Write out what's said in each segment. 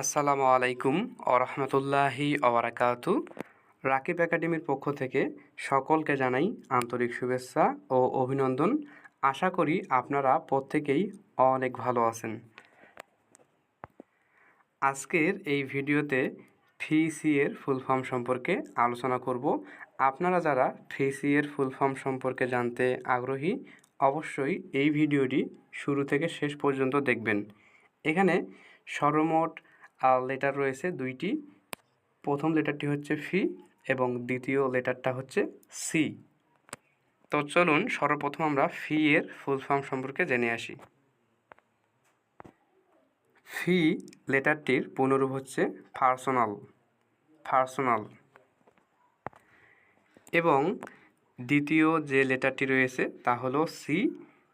আসসালামু আলাইকুম আরহামতুল্লাহি অবরাকাতু রাকিব একাডেমির পক্ষ থেকে সকলকে জানাই আন্তরিক শুভেচ্ছা ও অভিনন্দন। আশা করি আপনারা প্রত্যেকেই অনেক ভালো আছেন। আজকের এই ভিডিওতে ফিসি এর ফুল ফর্ম সম্পর্কে আলোচনা করব। আপনারা যারা ফিসি এর ফুল ফর্ম সম্পর্কে জানতে আগ্রহী, অবশ্যই এই ভিডিওটি শুরু থেকে শেষ পর্যন্ত দেখবেন। এখানে সর্বমোট লেটার রয়েছে দুইটি। প্রথম লেটারটি হচ্ছে ফি এবং দ্বিতীয় লেটারটা হচ্ছে সি। তো চলুন সর্বপ্রথম আমরা ফি এর ফুল ফর্ম সম্পর্কে জেনে আসি। ফি লেটারটির পুনরূপ হচ্ছে পার্সোনাল পার্সোনাল এবং দ্বিতীয় যে লেটারটি রয়েছে তা হলো সি।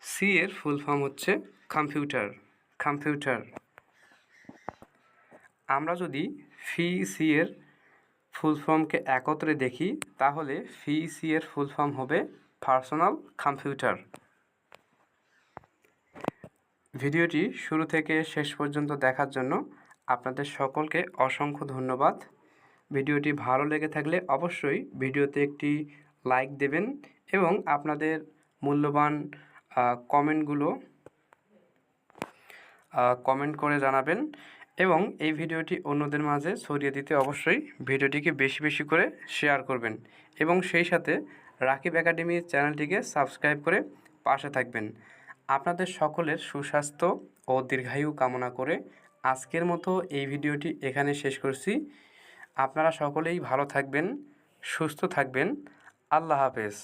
সি এর ফুল ফর্ম হচ্ছে কম্পিউটার কম্পিউটার আমরা যদি ফি, সি এর ফুল ফর্মকে একত্রে দেখি, তাহলে ফি, সি এর ফুল ফর্ম হবে পার্সোনাল কম্পিউটার। ভিডিওটি শুরু থেকে শেষ পর্যন্ত দেখার জন্য আপনাদের সকলকে অসংখ্য ধন্যবাদ। ভিডিওটি ভালো লেগে থাকলে অবশ্যই ভিডিওতে একটি লাইক দেবেন এবং আপনাদের মূল্যবান কমেন্টগুলো কমেন্ট করে জানাবেন এবং এই ভিডিওটি অন্যদের মাঝে ছড়িয়ে দিতে অবশ্যই ভিডিওটিকে বেশি বেশি করে শেয়ার করবেন এবং সেই সাথে রাকিব একাডেমি চ্যানেলটিকে সাবস্ক্রাইব করে পাশে থাকবেন। আপনাদের সকলের সুস্বাস্থ্য ও দীর্ঘায়ু কামনা করে আজকের মতো এই ভিডিওটি এখানে শেষ করছি। আপনারা সকলেই ভালো থাকবেন, সুস্থ থাকবেন। আল্লাহ হাফেজ।